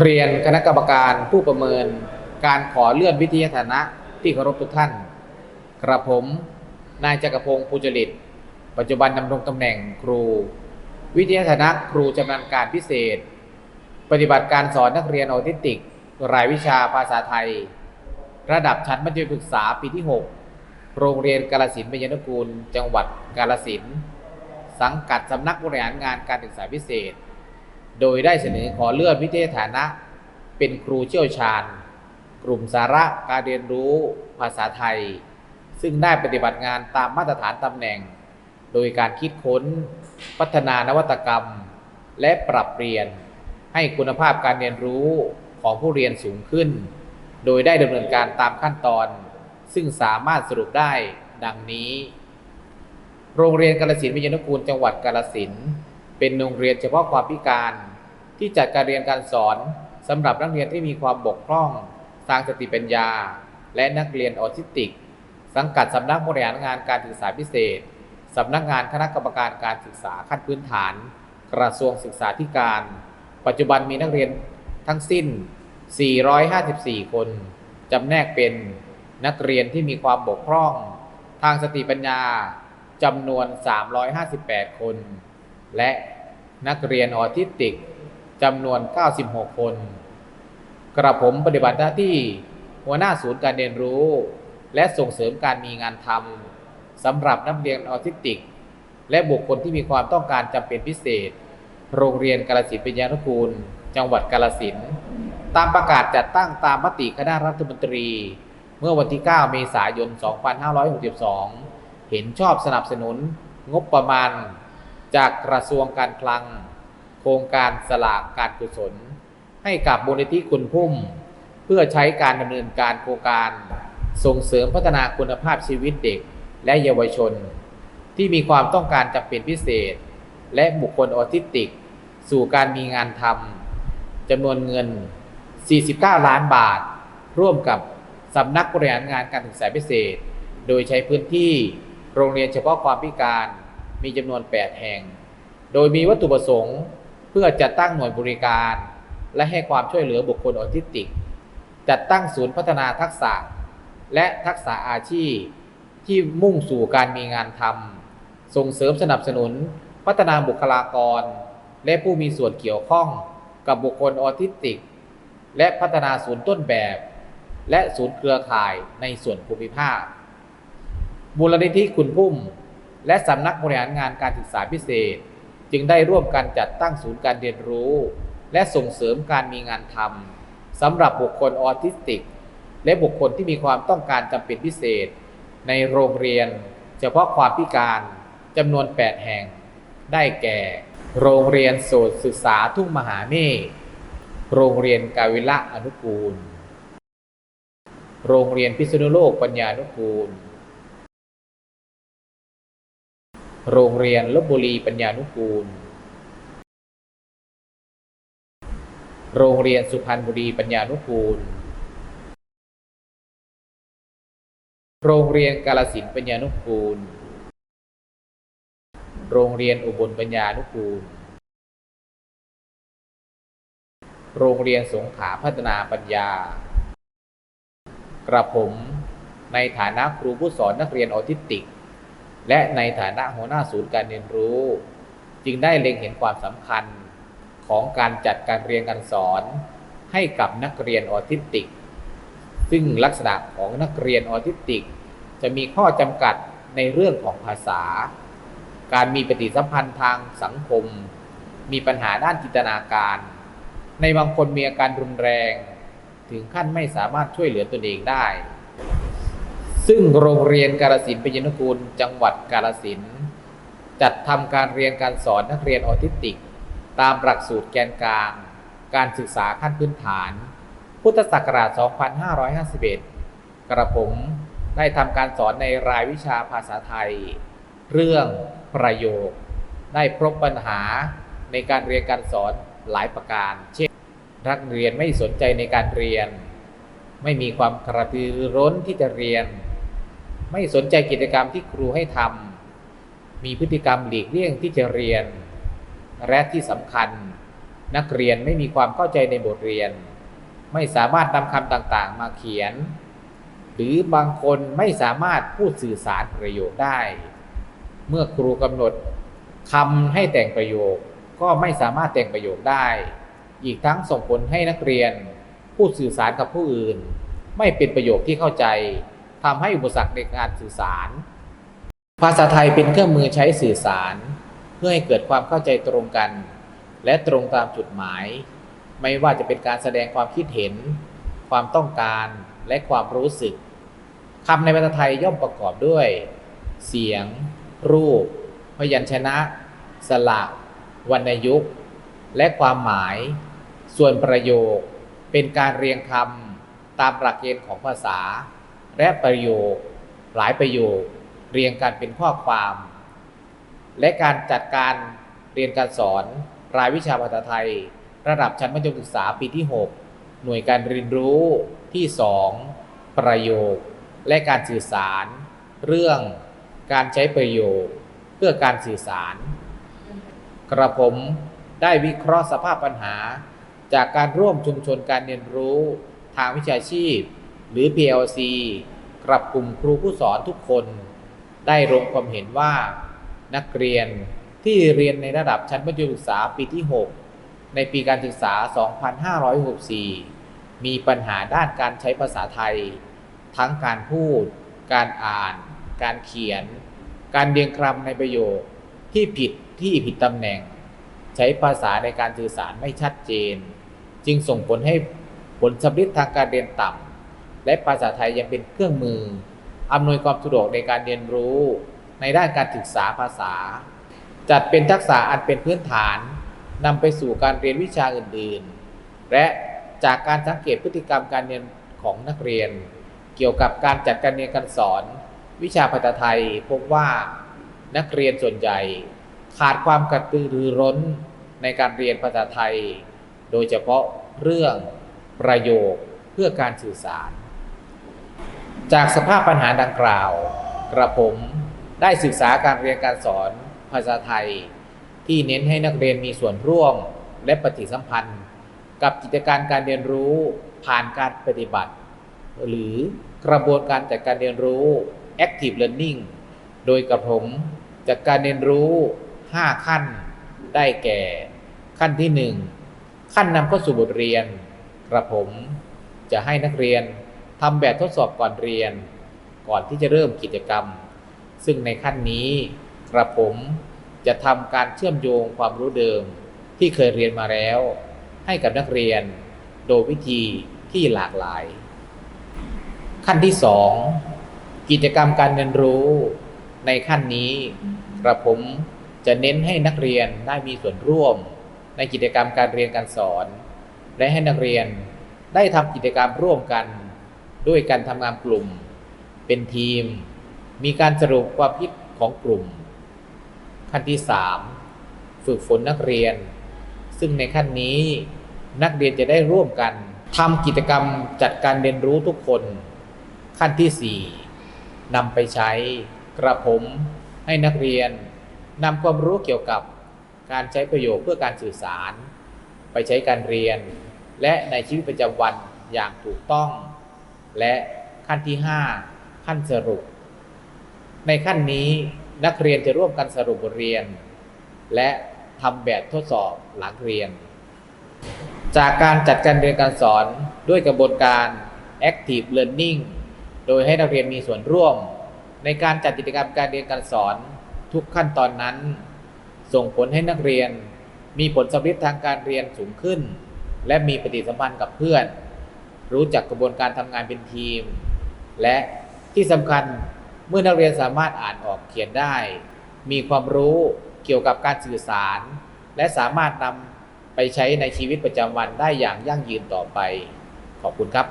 เรียนคณะกรรมการผู้ประเมินการขอเลื่อนวิทยาฐานะที่เคารพทุกท่าน กระผม นายจักรพงศ์ภูจริต ปัจจุบันดำรงตำแหน่งครู วิทยาฐานะครูชำนาญการพิเศษ ปฏิบัติการสอนนักเรียนออทิสติก รายวิชาภาษาไทย ระดับชั้นมัธยมศึกษาปีที่ 6 โรงเรียนกาลสินเบญจนกูล จังหวัดกาลสินสังกัดสำนักบริหารงานการศึกษาพิเศษ โดยได้เสนอขอเลื่อนวิเทยาฐานะ เป็นครูเชี่ยวชาญ กลุ่มสาระการเรียนรู้ภาษาไทย ซึ่งได้ปฏิบัติงานตามมาตรฐานตำแหน่ง โดยการคิดค้น พัฒนานวัตกรรม และปรับเปลี่ยนให้คุณภาพการเรียนรู้ของผู้เรียนสูงขึ้น โดยได้ดำเนินการตามขั้นตอน ซึ่งสามารถสรุปได้ดังนี้ โรงเรียนกาลสินวิทยานุกูลจังหวัดกาลสิน เป็นโรงเรียนเฉพาะความพิการ ที่จัดการเรียนการสอนสำหรับนักเรียนที่มีความบกพร่อง ทางสติปัญญา และนักเรียนออทิสติก สังกัดสำนักบริหารงานการศึกษาพิเศษสำนักงานคณะกรรมการการศึกษาขั้นพื้นฐาน กระทรวงศึกษาธิการ ปัจจุบันมีนักเรียนทั้งสิ้น 454 คนจำแนกเป็นนักเรียนที่มีความบกพร่อง ทางสติปัญญาจำนวน 358 คน และนักเรียนออทิสติกจำนวน 96 คน กระผมปฏิบัติหน้าที่หัวหน้าศูนย์การเรียนรู้ และส่งเสริมการมีงานทำสำหรับนักเรียนออทิสติก และบุคคลที่มีความต้องการจำเป็นพิเศษ โรงเรียนกาลสินปัญญานุกูล จังหวัดกาลสินตามประกาศจัดตั้งตามมติคณะรัฐมนตรี เมื่อวันที่ 9 เมษายน 2562 เห็นชอบสนับสนุนงบประมาณ จากกระทรวงการคลัง โครงการสลากการกุศล ให้กับมูลนิธิคุณพุ่ม เพื่อใช้การดำเนินการโครงการ ส่งเสริมพัฒนาคุณภาพชีวิตเด็กและเยาวชน ที่มีความต้องการจำเป็นพิเศษ และบุคคลออทิสติก สู่การมีงานทำจำนวนเงิน 49 ล้านบาท ร่วมกับสำนักบริหารงานการศึกษาพิเศษ โดยใช้พื้นที่โรงเรียนเฉพาะความพิการ มีจำนวน 8 แห่ง โดยมีวัตถุประสงค์เพื่อจัดตั้งหน่วยบริการ และให้ความช่วยเหลือบุคคลออทิสติก จัดตั้งศูนย์พัฒนาทักษะ และทักษะอาชีพ ที่มุ่งสู่การมีงานทำส่งเสริมสนับสนุน พัฒนาบุคลากร และผู้มีส่วนเกี่ยวข้องกับบุคคลออทิสติก และพัฒนาศูนย์ต้นแบบ และศูนย์เครือข่ายในส่วนภูมิภาคมูลนิธิคุณพุ่ม และสำนักบริหารงานการศึกษาพิเศษ จึงได้ร่วมกันจัดตั้งศูนย์การเรียนรู้ และส่งเสริมการมีงานทำสำหรับบุคคลออทิสติก และบุคคลที่มีความต้องการจำเป็นพิเศษ ในโรงเรียน เฉพาะความพิการจำนวน 8 แห่ง ได้แก่ โรงเรียนโสตศึกษาทุ่งมหาเมฆโรงเรียนกาวิละอนุกูล โรงเรียนพิษณุโลกปัญญานุกูล โรงเรียนลบบุรีปัญญานุกูล โรงเรียนสุพรรณบุรีปัญญานุกูล โรงเรียนกาลสินปัญญานุกูล โรงเรียนอุบลปัญญานุกูล โรงเรียนสงขลาพัฒนาปัญญา กระผมในฐานะครูผู้สอนนักเรียนออทิสติก และในฐานะหัวหน้าศูนย์การเรียนรู้ จึงได้เล็งเห็นความสำคัญของการจัดการเรียนการสอน ให้กับนักเรียนออทิสติก ซึ่งลักษณะของนักเรียนออทิสติก จะมีข้อจำกัดในเรื่องของภาษา การมีปฏิสัมพันธ์ทางสังคม มีปัญหาด้านจินตนาการ ในบางคนมีอาการรุนแรง ถึงขั้นไม่สามารถช่วยเหลือตนเองได้ ซึ่งโรงเรียนกาลสินเป็นยนกูลจังหวัดกาลสินจัดทำการเรียนการสอนนักเรียนออทิสติก ตามหลักสูตรแกนกลาง การศึกษาขั้นพื้นฐาน พุทธศักราช 2551 กระผมได้ทำการสอนในรายวิชาภาษาไทย เรื่องประโยค ได้พบปัญหาในการเรียนการสอนหลายประการ เช่น นักเรียนไม่สนใจในการเรียน ไม่มีความกระตือร้นที่จะเรียน ไม่สนใจกิจกรรมที่ครูให้ทำมีพฤติกรรมหลีกเลี่ยงที่จะเรียน และที่สำคัญ นักเรียนไม่มีความเข้าใจในบทเรียน ไม่สามารถนำคำต่างๆ มาเขียน หรือบางคนไม่สามารถพูดสื่อสารประโยคได้ เมื่อครูกำหนดคำให้แต่งประโยค ก็ไม่สามารถแต่งประโยคได้ อีกทั้งส่งผลให้นักเรียน พูดสื่อสารกับผู้อื่น ไม่เป็นประโยคที่เข้าใจ ทำให้อุปสรรคในการสื่อสาร ภาษาไทยเป็นเครื่องมือใช้สื่อสาร เพื่อให้เกิดความเข้าใจตรงกัน และตรงตามจุดหมาย ไม่ว่าจะเป็นการแสดงความคิดเห็น ความต้องการและความรู้สึกคำในภาษาไทยย่อมประกอบด้วย เสียง รูป พยัญชนะ สระวรรณยุกต์ และความหมาย ส่วนประโยคเป็นการเรียงคำตามหลักเกณฑ์ของภาษา และประโยค หลายประโยค เรียงกันเป็นข้อความ และการจัดการเรียนการสอน รายวิชาภาษาไทย ระดับชั้นมัธยมศึกษาปีที่ 6 หน่วยการเรียนรู้ที่ 2 ประโยค และการสื่อสาร เรื่องการใช้ประโยค เพื่อการสื่อสาร กระผมได้วิเคราะห์สภาพปัญหา จากการร่วมชุมชนการเรียนรู้ทางวิชาชีพ หรือ PLC กับกลุ่มครูผู้สอนทุกคน ได้ลงความเห็นว่า นักเรียนที่เรียนในระดับชั้นมัธยมศึกษาปีที่ 6 ในปีการศึกษา 2564 มีปัญหาด้านการใช้ภาษาไทย ทั้งการพูด การอ่าน การเขียน การเรียงคำในประโยคที่ผิดที่ผิดตำแหน่ง ใช้ภาษาในการสื่อสารไม่ชัดเจน จึงส่งผลให้ผลสำลิดทางการเรียนต่ำ และภาษาไทยยังเป็นเครื่องมือ อำนวยความสะดวกในการเรียนรู้ในด้านการศึกษาภาษา จัดเป็นทักษะอันเป็นพื้นฐานนำไปสู่การเรียนวิชาอื่นๆ และจากการสังเกตพฤติกรรมการเรียนของนักเรียน เกี่ยวกับการจัดการเรียนการสอน วิชาภาษาไทยพบว่านักเรียนส่วนใหญ่ ขาดความกระตือรือร้นในการเรียนภาษาไทย โดยเฉพาะเรื่องประโยคเพื่อการสื่อสาร จากสภาพปัญหาดังกล่าว กระผมได้ศึกษาการเรียนการสอนภาษาไทย ที่เน้นให้นักเรียนมีส่วนร่วมและปฏิสัมพันธ์ กับกิจการการเรียนรู้ผ่านการปฏิบัติ หรือกระบวนการจัดการเรียนรู้ active learning โดยกระผมจัดการเรียนรู้ 5 ขั้นได้แก่ ขั้นที่ 1 ขั้นนำเข้าสู่บทเรียน กระผมจะให้นักเรียน ทำแบบทดสอบก่อนเรียน ก่อนที่จะเริ่มกิจกรรม ซึ่งในขั้นนี้กระผมจะทำการเชื่อมโยงความรู้เดิมที่เคยเรียนมาแล้ว ให้กับนักเรียน โดยวิธีที่หลากหลาย ขั้นที่ 2 กิจกรรมการเรียนรู้ ในขั้นนี้กระผมจะเน้นให้นักเรียนได้มีส่วนร่วม ในกิจกรรมการเรียนการสอน และให้นักเรียนได้ทำกิจกรรมร่วมกัน ด้วยการทำงานกลุ่ม เป็นทีม มีการสรุปความคิดของกลุ่ม ขั้นที่ 3 ฝึกฝนนักเรียน ซึ่งในขั้นนี้นักเรียนจะได้ร่วมกันทำกิจกรรมจัดการเรียนรู้ทุกคน ขั้นที่ 4นำไปใช้กระผมให้นักเรียนนำความรู้เกี่ยวกับการใช้ประโยชน์เพื่อการสื่อสาร ไปใช้การเรียน และในชีวิตประจำวันอย่างถูกต้อง และขั้นที่ 5 ขั้นสรุป ในขั้นนี้นักเรียนจะร่วมกันสรุปบทเรียน และทำแบบทดสอบหลังเรียน จากการจัดการเรียนการสอนด้วยกระบวนการ active learning โดยให้นักเรียนมีส่วนร่วม ในการจัดกิจกรรมการเรียนการสอนทุกขั้นตอนนั้น ส่งผลให้นักเรียนมีผลสำลิดทางการเรียนสูงขึ้น และมีปฏิสัมพันธ์กับเพื่อน รู้จักกระบวนการทำงานเป็นทีม และที่สำคัญเมื่อนักเรียนสามารถอ่านออกเขียนได้ มีความรู้เกี่ยวกับการสื่อสาร และสามารถนำไปใช้ในชีวิตประจำวันได้อย่างยั่งยืนต่อไป ขอบคุณครับ